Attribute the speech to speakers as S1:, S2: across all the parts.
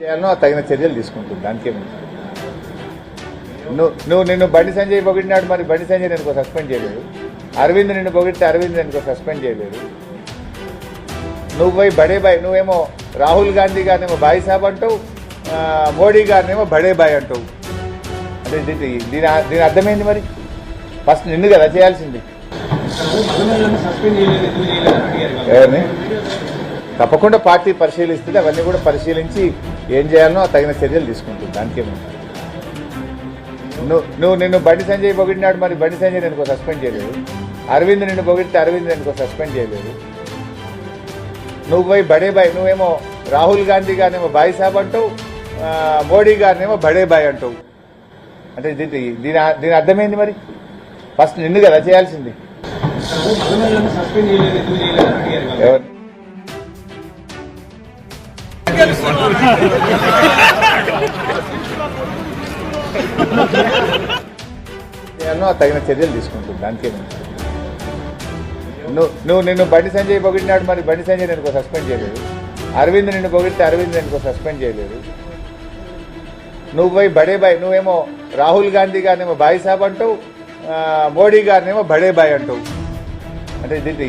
S1: చేయాలనో తగిన చర్యలు తీసుకుంటుంది దానికే నువ్వు నువ్వు నిన్ను బండి సంజయ్ పొగిడినాడు మరి బండి సంజయ్ నేను సస్పెండ్ చేయలేదు. అరవింద్ నిన్ను పొగిడితే అరవింద్ నేను సస్పెండ్ చేయలేదు. నువ్వు పోయి బడే బాయ్ నువ్వేమో రాహుల్ గాంధీ గారినేమో బాయ్ సాబ్ అంటావు మోడీ గారినేమో బడే బాయ్ అంటావు. అంటే దీని దీని అర్థమైంది మరి? ఫస్ట్ నిన్ను కదా చేయాల్సింది. ఎవరిని తప్పకుండా పార్టీ పరిశీలిస్తుంది అవన్నీ కూడా పరిశీలించి ఏం చేయాలనో తగిన చర్యలు తీసుకుంటుంది దానికేమో నువ్వు నువ్వు నిన్ను బండి సంజయ్ పొగిడినాడు మరి బండి సంజయ్ నేను సస్పెండ్ చేయలేదు. అరవింద్ నిన్ను పొగిడితే అరవింద్ నేను సస్పెండ్ చేయలేదు. నువ్వు పోయి బడే బాయ్ నువ్వేమో రాహుల్ గాంధీ గారినేమో బాయ్ సాబ్ అంటావు మోడీ గారినేమో బడే బాయ్ అంటావు. అంటే ఇది- దీని దీని అర్థమైంది మరి? ఫస్ట్ నిన్ను కదా చేయాల్సింది. ఎవరు? చేయాలనో తగిన చర్యలు తీసుకుంటుంది దానికే నువ్వు నువ్వు నిన్ను బండి సంజయ్ పొగిడినాడు మరి బండి సంజయ్ నేను సస్పెండ్ చేయలేదు. అరవింద్ నిన్ను పొగిడితే అరవింద్ నేను సస్పెండ్ చేయలేదు. నువ్వు పోయి బడే బాయ్ నువ్వేమో రాహుల్ గాంధీ గారినేమో బాయ్ సాబ్ అంటావు మోడీ గారినేమో బడే బాయ్ అంటావు. అంటే దీని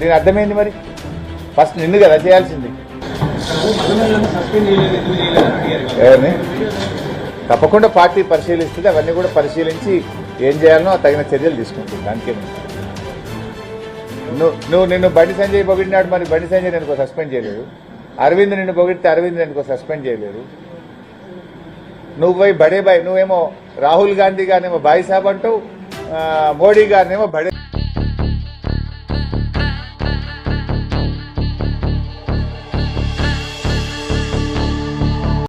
S1: దీని అర్థమైంది మరి? ఫస్ట్ నిన్ను కదా చేయాల్సింది. ఎవరిని? తప్పకుండా పార్టీ పరిశీలిస్తుంది అవన్నీ కూడా పరిశీలించి ఏం చేయాలనో తగిన చర్యలు తీసుకుంటుంది. దానికే. నువ్వు నువ్వు నిన్ను బండి సంజయ్ పొగిడినాడు మరి బండి సంజయ్ నేను సస్పెండ్ చేయలేదు. అరవింద్ నిన్ను పొగిడితే అరవింద్ నేను సస్పెండ్ చేయలేదు. నువ్వు పోయి బడే బాయ్ నువ్వేమో రాహుల్ గాంధీ గారినేమో బాయ్ సాబ్ అంటావు మోడీ గారినేమో బడే